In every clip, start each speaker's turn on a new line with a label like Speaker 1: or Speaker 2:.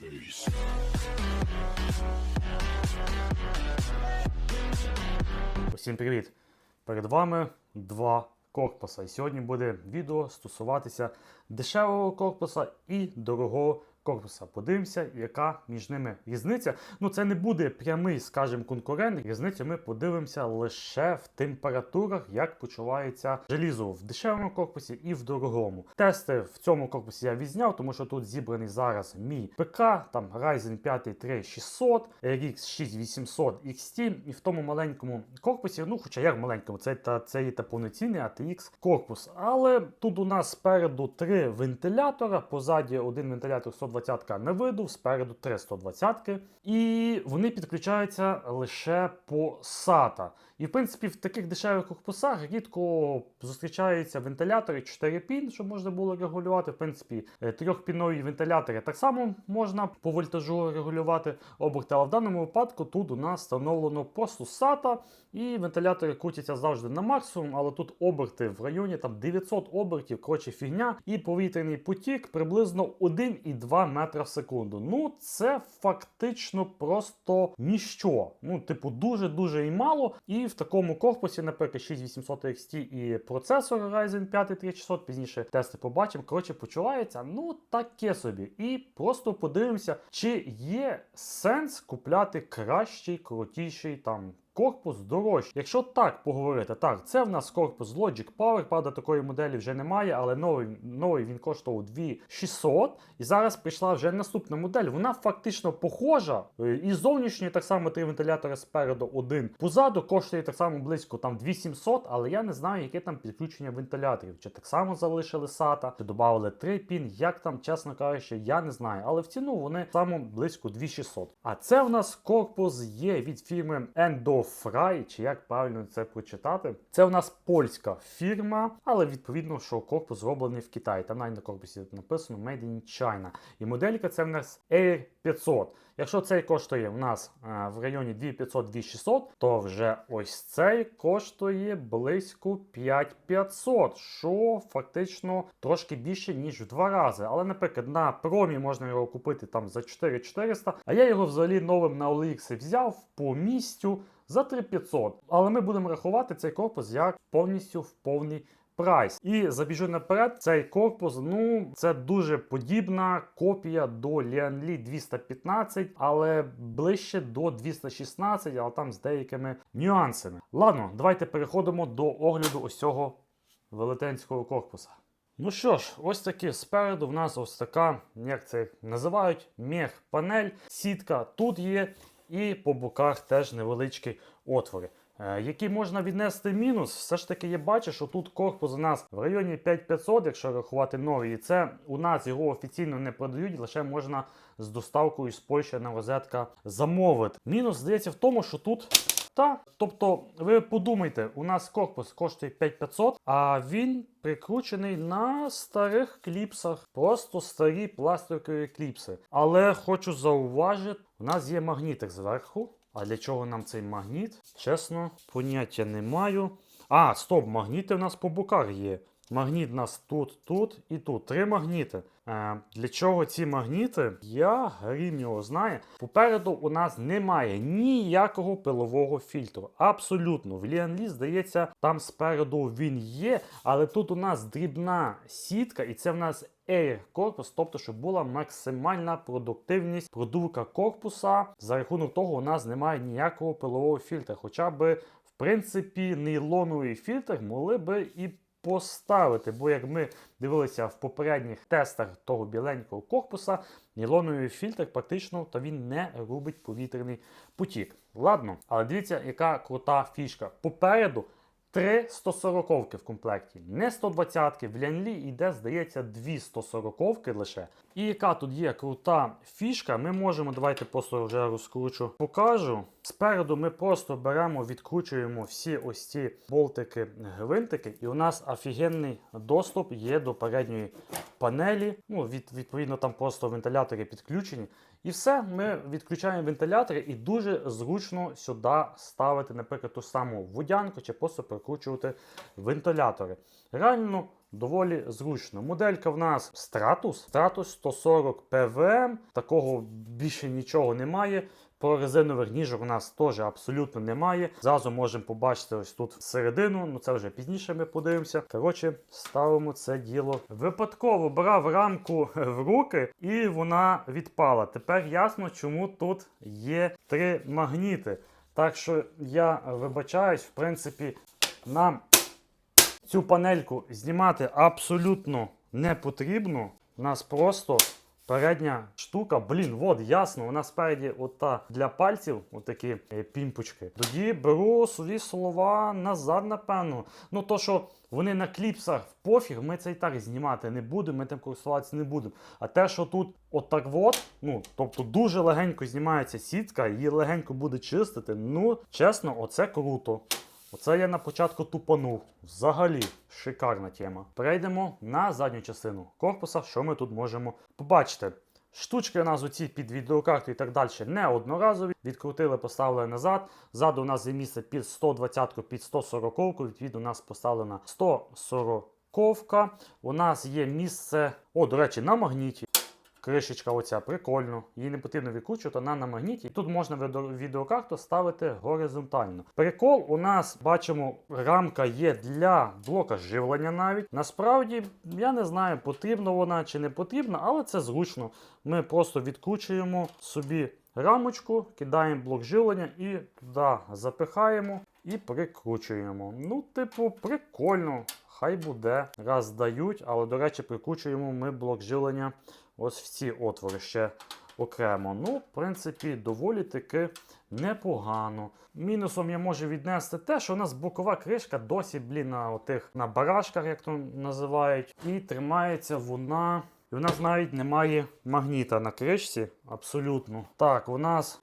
Speaker 1: Peace.
Speaker 2: Усім привіт! Перед вами два корпуса. І сьогодні буде відео стосуватися дешевого корпуса і дорогого корпуса. Подивимося, яка між ними різниця. Ну, це не буде прямий, скажімо, конкурент. Різницю ми подивимося лише в температурах, як почувається желізо в дешевому корпусі і в дорогому. Тести в цьому корпусі я відзняв, тому що тут зібраний зараз мій ПК, там Ryzen 5 3600, RX 6800 XT, і в тому маленькому корпусі, ну хоча як маленькому, це та це є та повноцінний ATX корпус. Але тут у нас спереду три вентилятора, позаді один вентилятор 120 не виду, спереду три 120 і вони підключаються лише по SATA. І в принципі в таких дешевих корпусах рідко зустрічаються вентилятори 4 пін, щоб можна було регулювати. В принципі, е, трьохпінові вентилятори так само можна по вольтажу регулювати оберти. Але в даному випадку тут у нас встановлено просто SATA, і вентилятори крутяться завжди на максимум, але тут оберти в районі там 900 обертів, коротше фігня, і повітряний потік приблизно 1,2 метра в секунду. Ну, це фактично просто ніщо. Ну, типу, дуже-дуже і мало. І в такому корпусі, наприклад, 6800 XT і процесор Ryzen 5 3600, пізніше тести побачимо. Коротше, почувається, ну таке собі. І просто подивимося, чи є сенс купляти кращий, крутіший там. Корпус дорожчий. Якщо так поговорити, так, це в нас корпус Logic Power, правда, такої моделі вже немає, але новий новий він коштував 2600. І зараз прийшла вже наступна модель. Вона фактично похожа. е, І зовнішньої так само три вентилятори спереду один. Позаду коштує так само близько там 2700, але я не знаю, яке там підключення вентиляторів. Чи так само залишили SATA, чи додали 3 пін, як там, чесно кажучи, я не знаю. Але в ціну вони саме близько 2600. А це в нас корпус є від фірми Endofry, чи як правильно це прочитати. Це в нас польська фірма, але відповідно, що корпус зроблений в Китаї. Там навіть на корпусі написано Made in China. І моделька це в нас Air 500. Якщо цей коштує в нас е, в районі 2500-2600, то вже ось цей коштує близько 5500, що фактично трошки більше, ніж в два рази. Але, наприклад, на промі можна його купити там за 4400, а я його взагалі новим на OLX взяв по місцю за 3500. Але ми будемо рахувати цей корпус як повністю в повний прайс. І забіжу наперед, цей корпус, ну, це дуже подібна копія до Lianli 215, але ближче до 216, але там з деякими нюансами. Ладно, давайте переходимо до огляду ось цього велетенського корпуса. Ну що ж, ось таки спереду в нас ось така, як це називають, мех-панель, сітка тут є, і по боках теж невеличкі отвори. Е, Які можна віднести мінус, все ж таки я бачу, що тут корпус у нас в районі 5500, якщо рахувати новий. І це у нас його офіційно не продають, лише можна з доставкою з Польщі на розетка замовити. Мінус здається в тому, що тут. Та, тобто, ви подумайте, у нас корпус коштує 5500, а він прикручений на старих кліпсах, просто старі пластикові кліпси. Але хочу зауважити, у нас є магнітик зверху. А для чого нам цей магніт? Чесно, поняття не маю. А, стоп, магніти у нас по боках є. Магніт у нас тут, тут і тут. Три магніти. Е, для чого ці магніти? Я грім його знає. Попереду у нас немає ніякого пилового фільтру. Абсолютно. В Lianli, здається, там спереду він є, але тут у нас дрібна сітка, і це в нас Air корпус, тобто, щоб була максимальна продуктивність продувка корпуса. За рахунок того, у нас немає ніякого пилового фільтра. Хоча би, в принципі, нейлоновий фільтр могли би і поставити. Бо як ми дивилися в попередніх тестах того біленького корпуса, нейлоновий фільтр практично то він не робить повітряний потік. Ладно, але дивіться, яка крута фішка. Попереду. Три 140 в комплекті, не 120-ки. В Лянлі йде, здається, дві 140 лише. І яка тут є крута фішка, ми можемо, давайте просто вже розкручу, покажу. Спереду ми просто беремо, відкручуємо всі ось ці болтики, гвинтики, і у нас офігенний доступ є до передньої панелі. Ну, від, відповідно, там просто вентилятори підключені. І все, ми відключаємо вентилятори і дуже зручно сюди ставити, наприклад, ту саму водянку чи просто прикручувати вентилятори. Реально доволі зручно. Моделька в нас Stratus, Stratus 140 PVM, такого більше нічого немає. По резинових ніжок у нас теж абсолютно немає. Зразу можемо побачити ось тут середину, ну це вже пізніше ми подивимося. Коротше, ставимо це діло. Випадково брав рамку в руки і вона відпала. Тепер ясно, чому тут є три магніти. Так що я вибачаюсь, в принципі, нам цю панельку знімати абсолютно не потрібно. У нас просто передня штука, блін, от ясно, нас спереді ота для пальців, отакі е, пімпочки. Тоді беру свої слова назад, напевно. Ну то, що вони на кліпсах в пофіг, ми це і так знімати не будемо, ми тим користуватися не будемо. А те, що тут отак от, ну, тобто дуже легенько знімається сітка, її легенько буде чистити. Ну, чесно, оце круто. Оце я на початку тупанув. Взагалі шикарна тема. Перейдемо на задню частину корпуса, що ми тут можемо побачити. Штучки у нас оці під відеокарту і так далі не одноразові. Відкрутили, поставили назад. Ззаду у нас є місце під 120-ку, під 140 Відповідно, у нас поставлена 140 ковка. У нас є місце, о, до речі, на магніті. Кришечка оця прикольно, її не потрібно відкручувати, вона на магніті. Тут можна відеокарту ставити горизонтально. Прикол у нас бачимо, рамка є для блока живлення навіть. Насправді, я не знаю, потрібна вона чи не потрібна, але це зручно. Ми просто відкручуємо собі рамочку, кидаємо блок живлення і туди запихаємо і прикручуємо. Ну, типу, прикольно. Хай буде. Раз дають, але, до речі, прикручуємо ми блок живлення ось в ці отвори ще окремо. Ну, в принципі, доволі таки непогано. Мінусом я можу віднести те, що у нас бокова кришка досі, блін, на отих на барашках, як то називають, і тримається вона. І у нас навіть немає магніта на кришці. Абсолютно. Так, у нас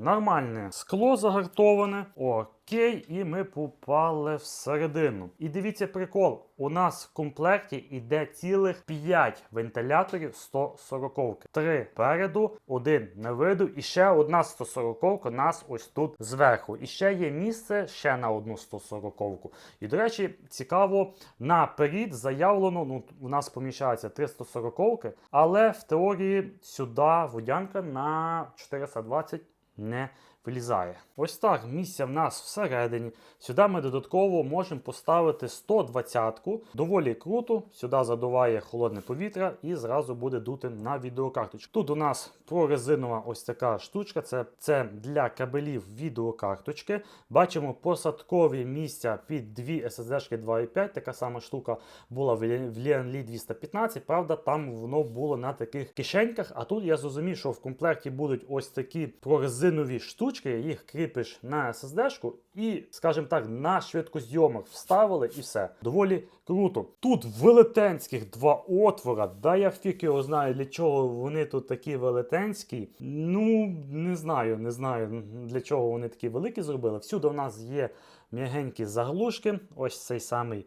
Speaker 2: Нормальне скло загартоване. Окей, і ми попали всередину. І дивіться прикол: у нас в комплекті йде цілих 5 вентиляторів 140 Три переду, один на виду, і ще одна 140 у нас ось тут зверху. І ще є місце ще на одну 140 І, до речі, цікаво, наперед заявлено, ну, у нас поміщається 340 але в теорії сюди водянка на 420 не вилізає. Ось так місця в нас всередині. Сюди ми додатково можемо поставити 120-ку. Доволі круто. Сюди задуває холодне повітря і зразу буде дути на відеокарточку. Тут у нас прорезинова ось така штучка. Це, це для кабелів відеокарточки. Бачимо посадкові місця під дві SSD 2.5. Така сама штука була в Lianli 215. Правда, там воно було на таких кишеньках. А тут я зрозумів, що в комплекті будуть ось такі прорезинові штучки. Їх кріпиш на SSD-шку і, скажімо так, на швидкозйомах вставили і все. Доволі круто. Тут велетенських два отвора. Да я фіг його знаю, для чого вони тут такі велетенські. Ну, не знаю, не знаю для чого вони такі великі зробили. Всюди в нас є м'ягенькі заглушки. Ось цей самий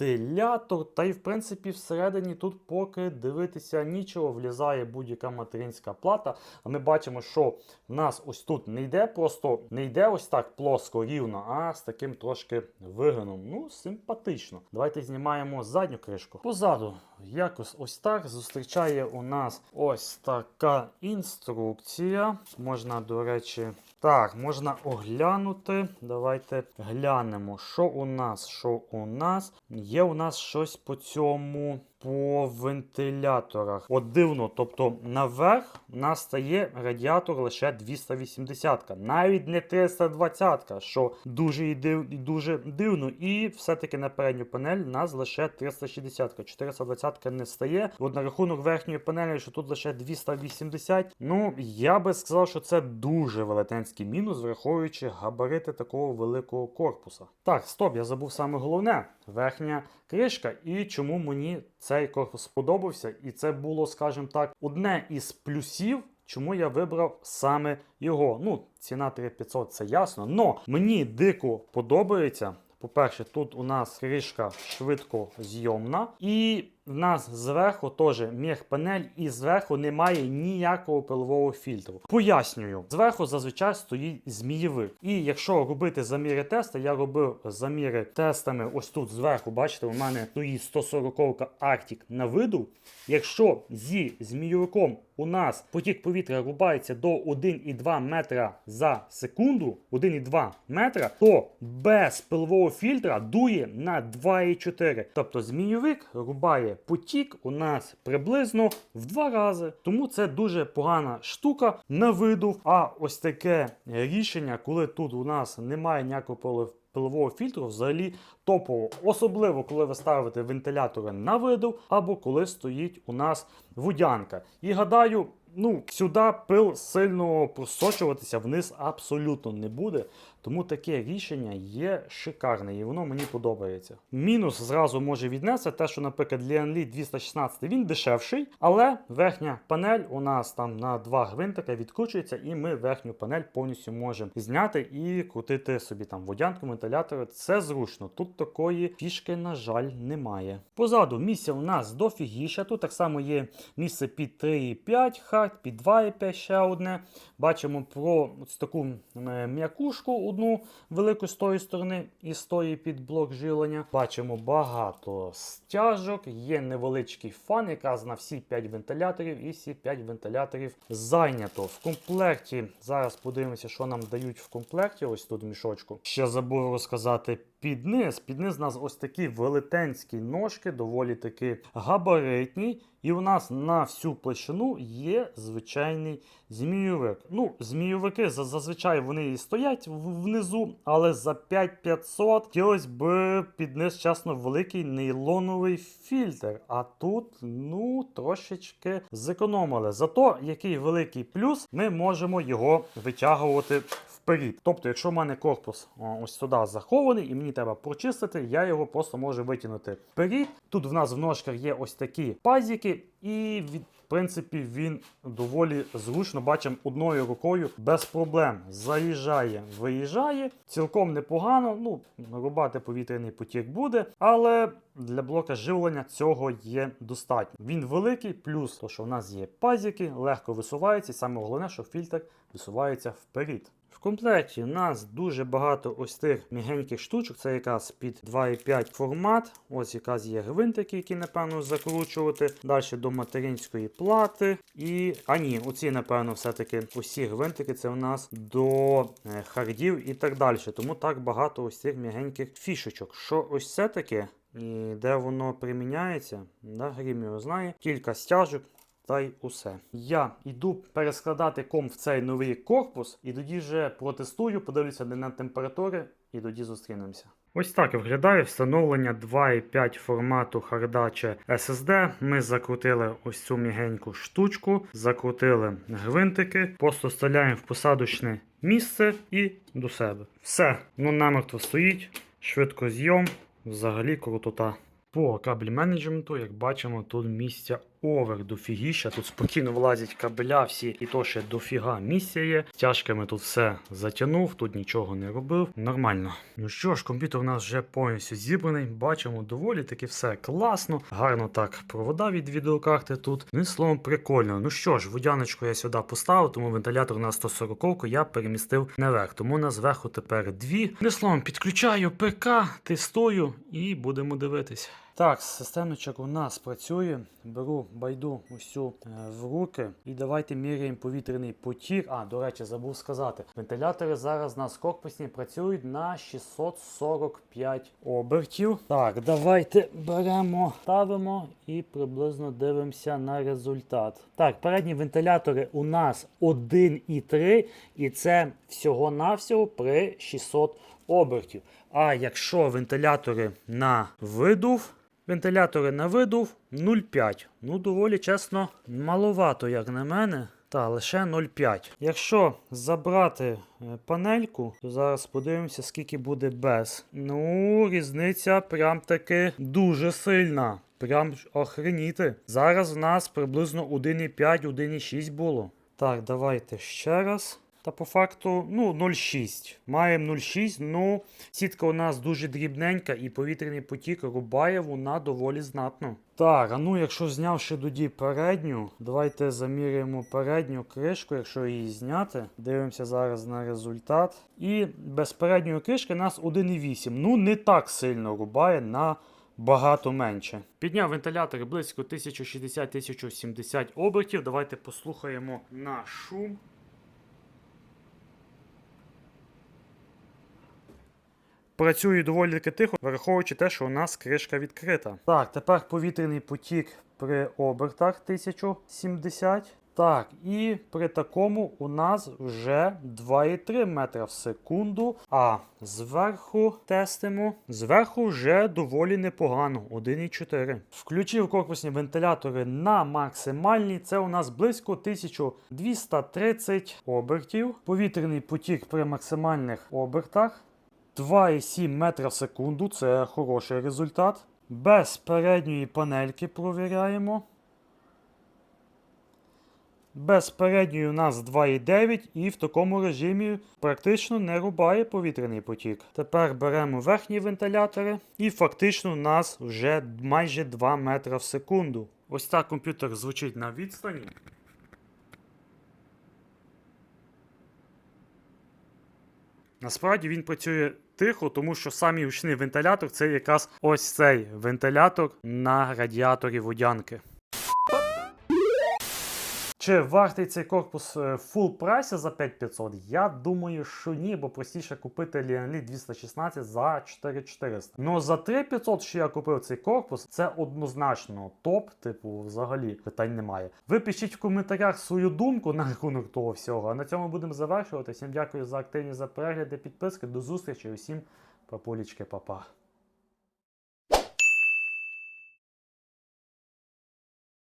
Speaker 2: вентилятор. Та й в принципі всередині тут поки дивитися нічого, влізає будь-яка материнська плата. А ми бачимо, що в нас ось тут не йде просто не йде ось так плоско рівно, а з таким трошки вигином. Ну, симпатично. Давайте знімаємо задню кришку. Позаду якось ось так зустрічає у нас ось така інструкція. Можна, до речі, так, можна оглянути. Давайте глянемо, що у нас, що у нас. Є у нас щось по цьому. По вентиляторах. От дивно, тобто наверх у нас стає радіатор лише 280, навіть не 320, що дуже і дуже дивно. І все-таки на передню панель у нас лише 360, 420 не стає. От на рахунок верхньої панелі, що тут лише 280. Ну, я би сказав, що це дуже велетенський мінус, враховуючи габарити такого великого корпуса. Так, стоп, я забув саме головне: верхня кришка, і чому мені цей корпус сподобався. І це було, скажімо так, одне із плюсів. Чому я вибрав саме його? Ну, ціна 3500, це ясно. Но мені дико подобається. По-перше, тут у нас кришка швидко зйомна. І в нас зверху теж мех-панель, і зверху немає ніякого пилового фільтру. Пояснюю, зверху зазвичай стоїть змієвик. І якщо робити заміри теста, я робив заміри тестами ось тут зверху, бачите, у мене стоїть 140 Arctic на виду. Якщо зі змійовиком у нас потік повітря рубається до 1,2 метра за секунду, 1,2 метра, то без пилового фільтра дує на 2,4. Тобто змійовик рубає потік у нас приблизно в два рази. Тому це дуже погана штука на виду. А ось таке рішення, коли тут у нас немає ніякого пилового фільтру взагалі топово, особливо коли ви ставите вентилятори на виду, або коли стоїть у нас водянка. І гадаю, ну сюди пил сильно просочуватися вниз абсолютно не буде. Тому таке рішення є шикарне і воно мені подобається. Мінус зразу може віднести те, що, наприклад, Lianli 216 він дешевший, але верхня панель у нас там на два гвинтика відкручується, і ми верхню панель повністю можемо зняти і крутити собі там водянку, вентилятори. Це зручно. Тут такої фішки, на жаль, немає. Позаду місця у нас дофігіше. Тут так само є місце під 3,5 хард, під 2,5 ще одне. Бачимо про ось таку е, м'якушку одну велику з тої сторони і з тої під блок жилення. Бачимо багато стяжок, є невеличкий фан, якраз на всі 5 вентиляторів, і всі 5 вентиляторів зайнято. В комплекті зараз подивимося, що нам дають в комплекті. Ось тут мішочку. Ще забув розказати. Під низ, під низ у нас ось такі велетенські ножки, доволі таки габаритні. І у нас на всю площину є звичайний змійовик. Ну, змійовики за- зазвичай вони і стоять внизу, але за 5500 хотілося б під низ чесно великий нейлоновий фільтр. А тут, ну, трошечки зекономили. Зато який великий плюс, ми можемо його витягувати вперед. Тобто, якщо в мене корпус ось сюди захований і мені треба прочистити, я його просто можу витягнути вперед. Тут в нас в ножках є ось такі пазики, і від, в принципі він доволі зручно бачимо одною рукою без проблем. Заїжджає, виїжджає. Цілком непогано. Ну, рубати повітряний потік буде, але для блока живлення цього є достатньо. Він великий, плюс то, що в нас є пазики, легко висувається, і саме головне, що фільтр висувається вперед. В комплекті у нас дуже багато ось тих мігеньких штучок. Це якраз під 2,5 формат. Ось якраз є гвинтики, які, напевно, закручувати. Далі до материнської плати. І. А ні, оці, напевно, все-таки усі гвинтики це у нас до е, хардів і так далі. Тому так багато ось цих мігеньких фішечок. Що ось це таке? І де воно приміняється, да, Грім його знає. Кілька стяжок, та й усе. Я йду перескладати ком в цей новий корпус, і тоді вже протестую, подивлюся на температури, і тоді зустрінемося. Ось так виглядає встановлення 2,5 формату хардача SSD. Ми закрутили ось цю мігеньку штучку, закрутили гвинтики, просто вставляємо в посадочне місце і до себе. Все, ну намертво стоїть, швидко зйом, взагалі крутота. По кабель менеджменту, як бачимо, тут місця овер дофігіща. Тут спокійно влазять кабеля всі, і то ще дофіга місця є. Стяжками тут все затягнув, тут нічого не робив. Нормально. Ну що ж, комп'ютер у нас вже повністю зібраний. Бачимо, доволі таки все класно. Гарно так провода від відеокарти тут. Ну, словом, прикольно. Ну що ж, водяночку я сюди поставив, тому вентилятор на 140 я перемістив наверх. Тому на зверху тепер дві. Ну, словом, підключаю ПК, тестую і будемо дивитись. Так, системничок у нас працює. Беру байду усю е, в руки і давайте міряємо повітряний потік. А, до речі, забув сказати. Вентилятори зараз у нас корпусні працюють на 645 обертів. Так, давайте беремо, ставимо і приблизно дивимося на результат. Так, передні вентилятори у нас 1,3 і це всього-навсього при 600 обертів. А якщо вентилятори на видув, Вентилятори на видув 0,5. Ну, доволі чесно, маловато, як на мене. Та, лише 0,5. Якщо забрати е, панельку, то зараз подивимося, скільки буде без. Ну, різниця прям таки дуже сильна. Прям охреніти. Зараз в нас приблизно 1,5, 1,6 було. Так, давайте ще раз. Та по факту, ну, 0,6. Маємо 0,6. Ну, сітка у нас дуже дрібненька і повітряний потік рубає вона доволі знатно. Так, а ну якщо знявши тоді передню, давайте заміряємо передню кришку, якщо її зняти. Дивимося зараз на результат. І без передньої кришки нас 1,8. Ну, не так сильно рубає на багато менше. Підняв вентилятор близько 1060-1070 обертів. Давайте послухаємо на шум. Працює доволі таки тихо, враховуючи те, що у нас кришка відкрита. Так, тепер повітряний потік при обертах 1070. Так, і при такому у нас вже 2,3 метра в секунду. А зверху тестимо. Зверху вже доволі непогано. 1,4. Включив корпусні вентилятори на максимальній. Це у нас близько 1230 обертів. Повітряний потік при максимальних обертах. 2,7 метра в секунду це хороший результат. Без передньої панельки провіряємо. Без передньої у нас 2,9 і в такому режимі практично не рубає повітряний потік. Тепер беремо верхні вентилятори і фактично у нас вже майже 2 метра в секунду. Ось так комп'ютер звучить на відстані. Насправді він працює тихо, тому що самий гучний вентилятор це якраз ось цей вентилятор на радіаторі водянки. Чи вартий цей корпус е, full прайсі за 5500? Я думаю, що ні, бо простіше купити Lianli 216 за 4400. Ну за 3500, що я купив цей корпус, це однозначно топ, типу, взагалі питань немає. Ви пишіть в коментарях свою думку на рахунок того всього. А на цьому будемо завершувати. Всім дякую за активність, за перегляди, підписки. До зустрічі, усім папулічки, папа.